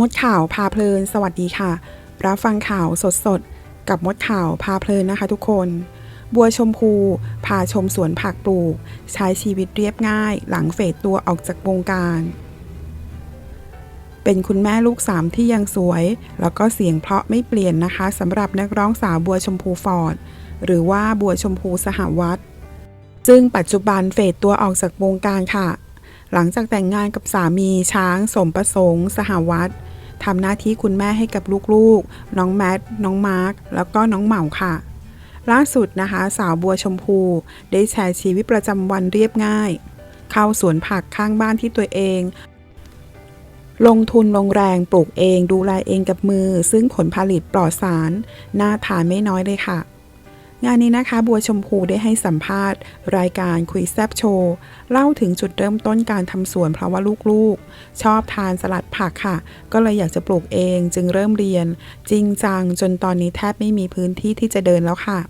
มดข่าวพาเพลิน สวัสดีค่ะ รับฟังข่าวสดๆกับมดข่าวพาเพลินนะคะทุกคน บัวชมพู พาชมสวนผักปลูก ใช้ชีวิตเรียบง่าย หลังเฟดตัวออกจากวงการ เป็นคุณแม่ลูกสามที่ยังสวย แล้วก็เสียงเพราะไม่เปลี่ยนนะคะสำหรับนักร้องสาวบัวชมพูฟอร์ด หรือว่าบัวชมพูสหวัตซึ่งปัจจุบันเฟดตัวออกจากวงการค่ะหลังจากแต่งงานกับสามีช้างสมประสงค์ สหวัต ทำหน้าที่คุณแม่ให้กับลูกๆ น้องแมท น้องมาร์ค แล้วก็น้องเหมาค่ะ ล่าสุดนะคะ สาวบัวชมพู ได้แชร์ชีวิตประจำวันเรียบง่าย เข้าสวนผักข้างบ้านที่ตัวเอง ลงทุนลงแรงปลูกเอง ดูแลเองกับมือ ซึ่งผลผลิตปลอดสาร น่าทานไม่น้อยเลยค่ะ งานนี้นะคะบัวชมพูได้ให้สัมภาษณ์ รายการคุยแซบโชว์เล่าถึงจุดเริ่มต้นการทำสวนเพราะว่าลูกๆ ชอบทานสลัดผักค่ะ ก็เลยอยากจะปลูกเองจึงเริ่มเรียน จริงจังจนตอนนี้แทบไม่มีพื้นที่ที่จะเดินแล้วค่ะ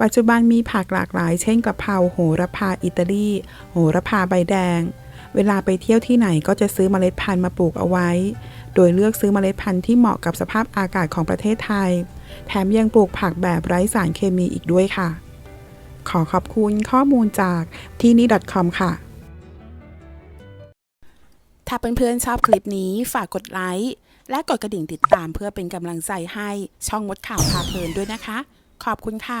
ปัจจุบันมีผักหลากหลาย เช่นกะเพราโหระพาอิตาลีโหระพาใบแดง เวลาไปเที่ยวที่ไหนก็จะซื้อเมล็ดพันธุ์มาปลูกเอาไว้ โดยเลือกซื้อเมล็ดพันธุ์ที่เหมาะกับสภาพอากาศของประเทศไทย แถมยังปลูกผักแบบไร้สารเคมีอีกด้วยค่ะ ขอขอบคุณข้อมูลจากที่นี่ .com ค่ะ ถ้าเพื่อนๆชอบคลิปนี้ฝากกดไลค์ และกดกระดิ่งติดตามเพื่อเป็นกำลังใจให้ช่องมดข่าวพาเพลินด้วยนะคะ ขอบคุณค่ะ